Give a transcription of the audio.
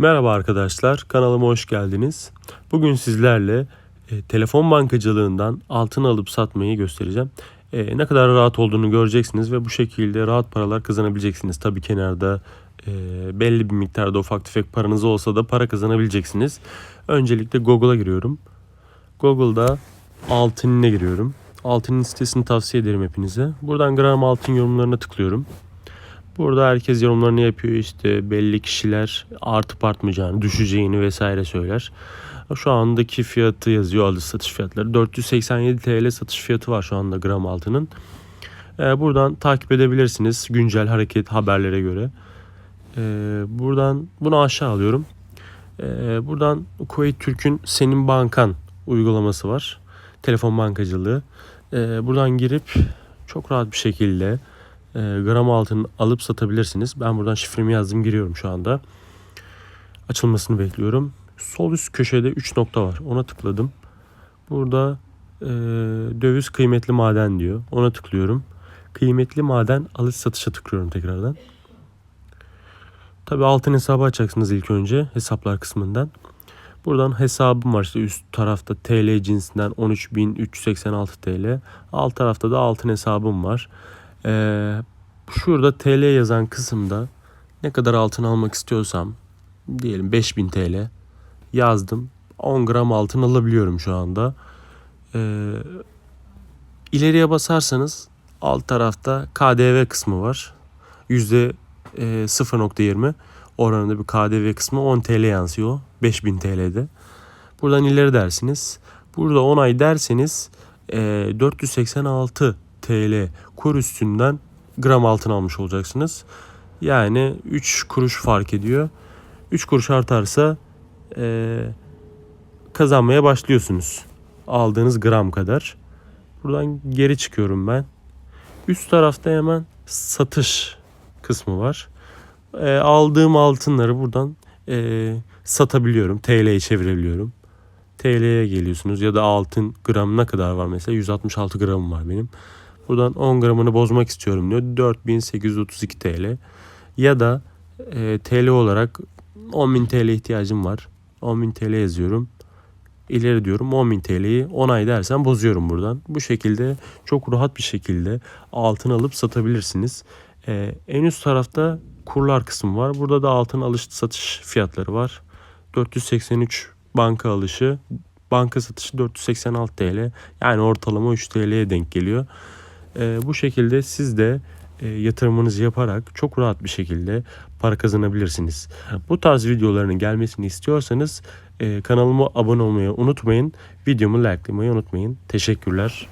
Merhaba arkadaşlar, kanalıma hoş geldiniz. Bugün sizlerle e, telefon bankacılığından altın alıp satmayı göstereceğim. E, ne kadar rahat olduğunu göreceksiniz ve bu şekilde rahat paralar kazanabileceksiniz. Tabii kenarda e, belli bir miktarda ufak tefek paranız olsa da para kazanabileceksiniz. Öncelikle Google'a giriyorum. Google'da altınine giriyorum. Altının sitesini tavsiye ederim hepinize. Buradan gram altın yorumlarına tıklıyorum. Burada herkes yorumlarını yapıyor işte belli kişiler artıp artmayacağını, düşeceğini vesaire söyler. Şu andaki fiyatı yazıyor alış satış fiyatları. 487 TL satış fiyatı var şu anda gram altının. Ee, buradan takip edebilirsiniz güncel hareket haberlere göre. Ee, buradan bunu aşağı alıyorum. Ee, buradan Kuveyt Türk'ün Senin Bankan uygulaması var. Telefon bankacılığı. Buradan girip çok rahat bir şekilde e, gram altın alıp satabilirsiniz. Ben buradan şifremi yazdım giriyorum şu anda. Açılmasını bekliyorum. Sol üst köşede 3 nokta var. Ona tıkladım. Burada e, döviz kıymetli maden diyor. Ona tıklıyorum. Kıymetli maden alış satışa tıklıyorum tekrardan. Tabi altın hesabı açacaksınız ilk önce hesaplar kısmından. Buradan hesabım var işte üst tarafta TL cinsinden 13.386 TL. Alt tarafta da altın hesabım var. Ee, şurada TL yazan kısımda ne kadar altın almak istiyorsam diyelim 5000 TL yazdım. 10 gram altın alabiliyorum şu anda. Ee, ileriye basarsanız alt tarafta KDV kısmı var. Yüzde e, 0.20 oranında bir KDV kısmı 10 TL yansıyor. 5000 TL'de. Buradan ileri dersiniz. Burada onay derseniz e, 486 TL kur üstünden gram altın almış olacaksınız. Yani 3 kuruş fark ediyor. 3 kuruş artarsa e, kazanmaya başlıyorsunuz. Aldığınız gram kadar. Buradan geri çıkıyorum ben. Üst tarafta hemen satış kısmı var. E, aldığım altınları buradan e, satabiliyorum. TL'ye çevirebiliyorum. TL'ye geliyorsunuz ya da altın gram ne kadar var mesela 166 gramım var benim. Buradan 10 gramını bozmak istiyorum diyor. 4832 TL. Ya da e, TL olarak 10.000 TL ihtiyacım var. 10.000 TL yazıyorum. İleri diyorum 10.000 TL'yi 10 ay dersen bozuyorum buradan. Bu şekilde çok rahat bir şekilde altın alıp satabilirsiniz. E, en üst tarafta kurlar kısmı var. Burada da altın alış satış fiyatları var. 483 banka alışı, banka satışı 486 TL. Yani ortalama 3 TL'ye denk geliyor. E, bu şekilde siz de e, yatırımınızı yaparak çok rahat bir şekilde para kazanabilirsiniz. Bu tarz videoların gelmesini istiyorsanız e, kanalıma abone olmayı unutmayın. Videomu likelamayı unutmayın. Teşekkürler.